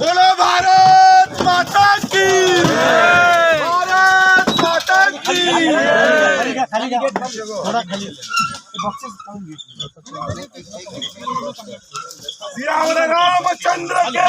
बोलो भारत माता की भारत माता की श्री रामचंद्र के।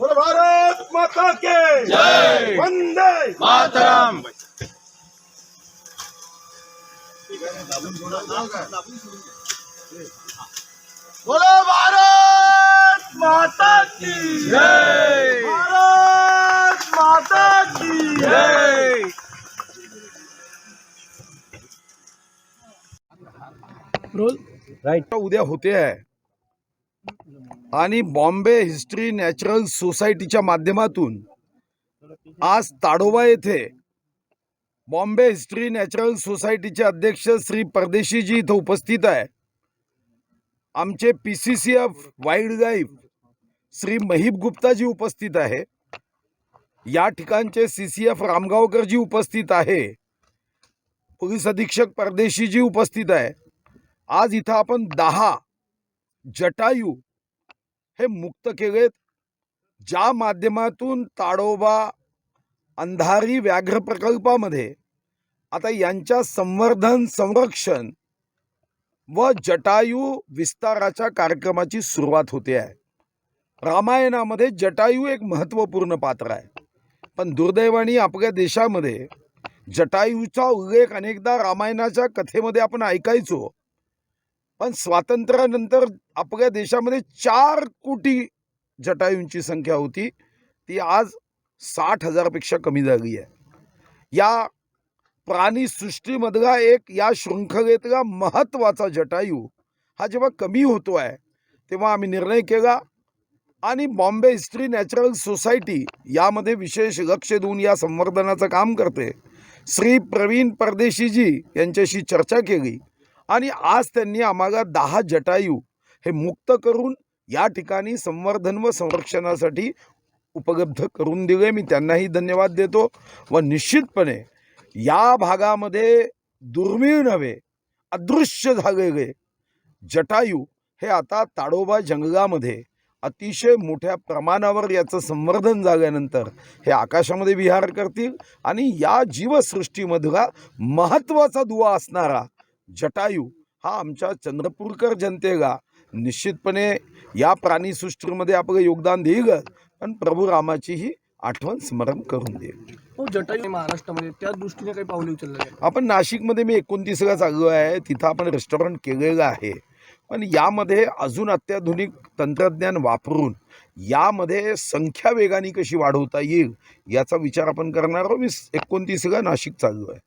भारत माता के वंदे मातरम। बोलो भारत माता की भारत माता की उद्या होते आहे आणि बॉम्बे हिस्ट्री नॅचरल सोसायटीच्या माध्यमातून आज ताडोबा येथे बॉम्बे हिस्ट्री नॅचरल सोसायटीचे अध्यक्ष श्री परदेशीजी इथं उपस्थित आहे आमचे P C C F wildlife Shri Mahib Guptaji उपस्थित आहे. या ठिकाणचे सी सी एफ रामगावकरजी उपस्थित आहे. पोलीस अधीक्षक परदेशीजी उपस्थित आहे. आज इथं आपण दहा जटायू हे मुक्त केलेत. ज्या माध्यमातून ताडोबा अंधारी व्याघ्र प्रकल्पामध्ये आता यांच्या संवर्धन संरक्षण व जटायू विस्ताराच्या कार्यक्रमाची सुरुवात होते आहे. रामायणामध्ये जटायू एक महत्त्वपूर्ण पात्र आहे. पण दुर्दैवाने आपल्या देशामध्ये जटायूचा उल्लेख अनेकदा रामायणाच्या कथेमध्ये आपण ऐकायचो. पण स्वातंत्र्यानंतर आपल्या देशामध्ये चार कोटी जटायूंची संख्या होती. ती आज साठ हजारपेक्षा कमी झाली आहे. या प्राणीसृष्टीमधला एक या शृंखलेतला महत्त्वाचा जटायू हा जेव्हा कमी होतो आहे तेव्हा आम्ही निर्णय केला आणि बॉम्बे हिस्ट्री नॅचरल सोसायटी यामध्ये विशेष लक्ष देऊन या संवर्धनाचं काम करते. श्री प्रवीण परदेशीजी यांच्याशी चर्चा केली. आणि आज त्यांनी आम्हाला दहा जटायू हे मुक्त करून या ठिकाणी संवर्धन व संरक्षणासाठी उपलब्ध करून दिले. मी त्यांनाही धन्यवाद देतो व निश्चितपणे या भागामध्ये दुर्मिळ नव्हे अदृश्य झालेले जटायू हे आता ताडोबा जंगलामध्ये अतिशय मोठ्या प्रमाणावर याचं संवर्धन झाल्यानंतर हे आकाशामध्ये विहार करतील आणि या जीवसृष्टीमधला महत्त्वाचा दुवा असणारा जटायू हा आमच्या चंद्रपूरकर जनतेला निश्चितपणे या प्राणीसृष्टीमध्ये आपलं योगदान देईलच पण प्रभू रामाचीही आठवण स्मरण करून देईल हो जटायू महाराष्ट्रामध्ये त्या दृष्टीने काही पावले उचलले आपण नाशिकमध्ये मी एकोणतीसला चाललो आहे. तिथं आपण रेस्टॉरंट केलेलं आहे. पण यामध्ये अजून अत्याधुनिक तंत्रज्ञान वापरून यामध्ये संख्या वेगाने कशी वाढवता येईल याचा विचार आपण करणार आहोत. मी एकोणतीसला नाशिक चाललो आहे.